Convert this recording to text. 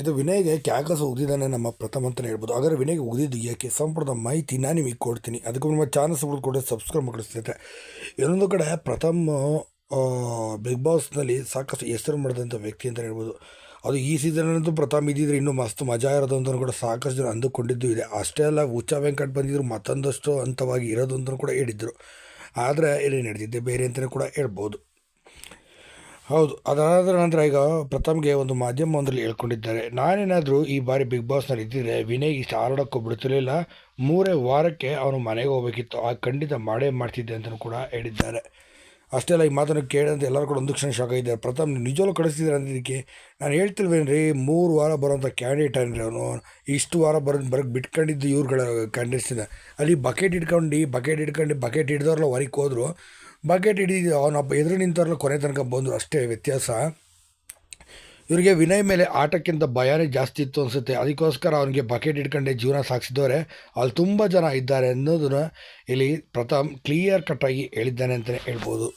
ಇದು ವಿನಯ್ಗೆ ಕ್ಯಾಗಸ್ ಉಗ್ದಿದ್ದಾನೆ ನಮ್ಮ ಪ್ರಥಮ ಅಂತಲೇ ಹೇಳ್ಬೋದು. ಆದರೆ ವಿನಯ್ಗೆ ಉಗ್ದಿದ್ದು ಯಾಕೆ? ಸಂಪೂರ್ಣ ಮಾಹಿತಿ ನಾನು ನಿಮಗೆ ಕೊಡ್ತೀನಿ. ಅದಕ್ಕೂ ನಮ್ಮ ಚಾನಲ್ ಕೂಡ ಸಬ್ಸ್ಕ್ರೈಬ್ ಮಾಡಿಸ್ತೈತೆ ಇನ್ನೊಂದು ಕಡೆ ಪ್ರಥಮ ಬಿಗ್ ಬಾಸ್ನಲ್ಲಿ ಸಾಕಷ್ಟು ಹೆಸರು ಮಾಡಿದಂಥ ವ್ಯಕ್ತಿ ಅಂತ ಹೇಳ್ಬೋದು. ಅದು ಈ ಸೀಸನಲ್ಲಂತೂ ಪ್ರಥಮ್ ಇದ್ದಿದ್ರೆ ಇನ್ನೂ ಮಸ್ತ್ ಮಜಾ ಇರೋದು ಅಂತಲೂ ಕೂಡ ಸಾಕಷ್ಟು ಜನ ಅಂದುಕೊಂಡಿದ್ದು ಇದೆ. ಅಷ್ಟೇ ಅಲ್ಲ ಹುಚ್ಚ ವೆಂಕಟ್ ಬಂದಿದ್ರು, ಮತ್ತೊಂದಷ್ಟು ಹಂತವಾಗಿ ಇರೋದು ಅಂತಲೂ ಕೂಡ ಹೇಳಿದ್ರು. ಆದರೆ ಇಲ್ಲಿ ನಡೆದಿದ್ದೆ ಬೇರೆ ಅಂತಲೇ ಕೂಡ ಹೇಳ್ಬೋದು. ಹೌದು, ಅದಾದ ನಂತರ ಈಗ ಪ್ರಥಮ್ಗೆ ಒಂದು ಮಾಧ್ಯಮ ಒಂದರಲ್ಲಿ ಹೇಳ್ಕೊಂಡಿದ್ದಾರೆ. ನಾನೇನಾದರೂ ಈ ಬಾರಿ ಬಿಗ್ ಬಾಸ್ನಲ್ಲಿ ಇದ್ದಿದ್ರೆ ವಿನಯ್ ಇಷ್ಟು ಆರೋಡಕ್ಕೂ ಬಿಡ್ತಿರಲಿಲ್ಲ. ಮೂರೇ ವಾರಕ್ಕೆ ಅವನು ಮನೆಗೆ ಹೋಗ್ಬೇಕಿತ್ತು. ಆ ಖಂಡಿತ ಮಾಡೇ ಮಾಡ್ತಿದ್ದೆ ಅಂತಲೂ ಕೂಡ ಹೇಳಿದ್ದಾರೆ. ಅಷ್ಟೇ ಅಲ್ಲ ಈ ಮಾತನ್ನು ಕೇಳಿದಂತ ಎಲ್ಲರೂ ಕೂಡ ಒಂದು ಕ್ಷಣ ಶಾಕ್ ಆಗಿದ್ದಾರೆ. ಪ್ರಥಮ್ ನಿಜವಲ್ಲೂ ಕಳಿಸ್ತಿದ್ದಾರೆ ಅಂದಿದ್ದಕ್ಕೆ ನಾನು ಹೇಳ್ತಿಲ್ವೇನ್ರಿ, ಮೂರು ವಾರ ಬರೋಂಥ ಕ್ಯಾಂಡಿಡೇಟ್ ಅನ್ರಿ ಅವನು, ಇಷ್ಟು ವಾರ ಬರೋದು ಬರೋಕ್ಕೆ ಬಿಟ್ಕೊಂಡಿದ್ದು ಇವ್ರುಗಳ ಕ್ಯಾಂಡಿಡೇಟ್ಸಿಂದ ಅಲ್ಲಿ ಬಕೆಟ್ ಇಟ್ಕೊಂಡು ಬಕೆಟ್ ಇಟ್ಕೊಂಡು ಬಕೆಟ್ ಹಿಡ್ದವ್ರಲ್ಲ ಹೊರಗೆ ಹೋದ್ರು. ಬಕೆಟ್ ಹಿಡಿದು ಅವನ ಎದುರು ನಿಂತವ್ರಲ್ಲ ಕೊನೆ ತನಕ ಬಂದರು. ಅಷ್ಟೇ ವ್ಯತ್ಯಾಸ. ಇವರಿಗೆ ವಿನಯ್ ಮೇಲೆ ಆಟಕ್ಕಿಂತ ಭಯನೇ ಜಾಸ್ತಿ ಇತ್ತು ಅನಿಸುತ್ತೆ. ಅದಕ್ಕೋಸ್ಕರ ಅವನಿಗೆ ಬಕೆಟ್ ಇಟ್ಕೊಂಡೆ ಜೀವನ ಸಾಗಿಸಿದವರೆ ಅಲ್ಲಿ ತುಂಬ ಜನ ಇದ್ದಾರೆ ಅನ್ನೋದನ್ನ ಇಲ್ಲಿ ಪ್ರಥಮ್ ಕ್ಲಿಯರ್ ಕಟ್ಟಾಗಿ ಹೇಳಿದ್ದಾನೆ ಅಂತಲೇ ಹೇಳ್ಬೋದು.